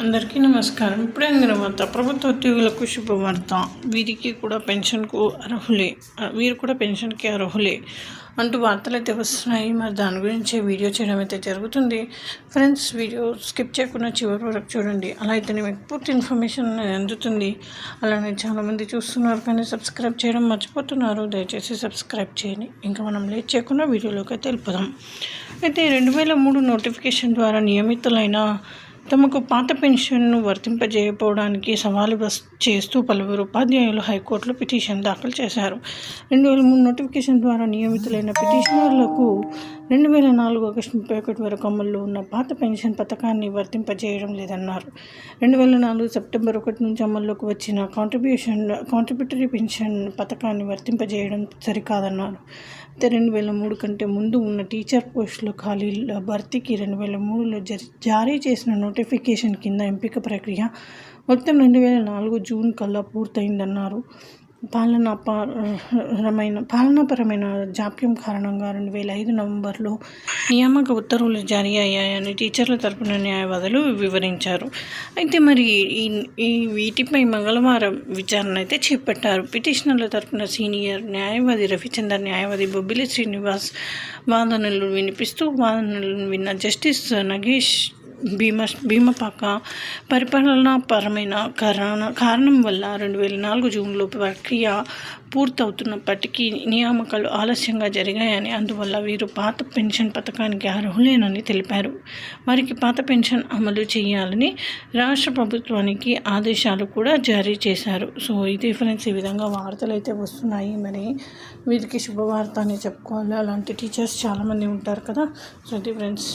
అందరికీ నమస్కారం. ఇప్పుడే వార్త ప్రభుత్వ ఉద్యోగులకు శుభవార్త. వీరికి కూడా పెన్షన్కు అర్హులే వీరు కూడా పెన్షన్కి అర్హులే అంటూ వార్తలు అయితే వస్తున్నాయి. మరి దాని గురించి వీడియో చేయడం అయితే జరుగుతుంది. ఫ్రెండ్స్ వీడియో స్కిప్ చేయకుండా చివరి వరకు చూడండి. అలా అయితే మీకు పూర్తి ఇన్ఫర్మేషన్ అందుతుంది. అలానే చాలామంది చూస్తున్నారు కానీ సబ్స్క్రైబ్ చేయడం మర్చిపోతున్నారు. దయచేసి సబ్స్క్రైబ్ చేయండి. ఇంకా మనం లేట్ చేయకుండా వీడియోలోకి అయితే వెళ్ళిపోదాం. అయితే రెండు వేల మూడు నోటిఫికేషన్ ద్వారా నియమితులైన తమకు పాత పెన్షన్ను వర్తింపజేయకపోవడానికి సవాలు చేస్తూ పలువురు ఉపాధ్యాయులు హైకోర్టులో పిటిషన్ దాఖలు చేశారు. రెండు వేల మూడు నోటిఫికేషన్ ద్వారా నియమితులైన పిటిషనర్లకు రెండు వేల నాలుగు ఆగస్టు ముప్పై ఒకటి వరకు అమల్లో ఉన్న పాత పెన్షన్ పథకాన్ని వర్తింపజేయడం లేదన్నారు. రెండు వేల నాలుగు సెప్టెంబర్ ఒకటి నుంచి అమల్లోకి వచ్చిన కాంట్రిబ్యూషన్ కాంట్రిబ్యూటరీ పెన్షన్ పథకాన్ని వర్తింపజేయడం సరికాదన్నారు. అయితే రెండు వేల మూడు కంటే ముందు ఉన్న టీచర్ పోస్టుల ఖాళీల భర్తీకి రెండు వేల మూడులో జారీ చేసిన నోటిఫికేషన్ కింద ఎంపిక ప్రక్రియ మొత్తం రెండు వేల నాలుగు జూన్ కల్లా పూర్తయిందన్నారు. పాలనాపరమైన పాలనాపరమైన జాప్యం కారణంగా రెండు వేల ఐదు నవంబర్లో నియామక ఉత్తర్వులు జారీ అయ్యాయని టీచర్ల తరపున న్యాయవాదులు వివరించారు. అయితే మరి ఈ వీటిపై మంగళవారం విచారణ అయితే చేపట్టారు. పిటిషనర్ల తరపున సీనియర్ న్యాయవాది రవిచందర్ న్యాయవాది బొబ్బిలి శ్రీనివాస్ వాదనలు వినిపిస్తూ వాదనలు విన్న జస్టిస్ నగేష్ భీమ భీమపాక పరిపాలనాపరమైన కారణ కారణం వల్ల రెండు వేల నాలుగు జూన్లో ప్రక్రియ పూర్తవుతున్నప్పటికీ నియామకాలు ఆలస్యంగా జరిగాయని అందువల్ల వీరు పాత పెన్షన్ పథకానికి అర్హులేనని తెలిపారు. వారికి పాత పెన్షన్ అమలు చేయాలని రాష్ట్ర ప్రభుత్వానికి ఆదేశాలు కూడా జారీ చేశారు. సో ఇది ఫ్రెండ్స్ ఈ విధంగా వార్తలు అయితే వస్తున్నాయి. మరి వీరికి శుభవార్త అని చెప్పుకోవాలి. అలాంటి టీచర్స్ చాలామంది ఉంటారు కదా. సో ఇది ఫ్రెండ్స్.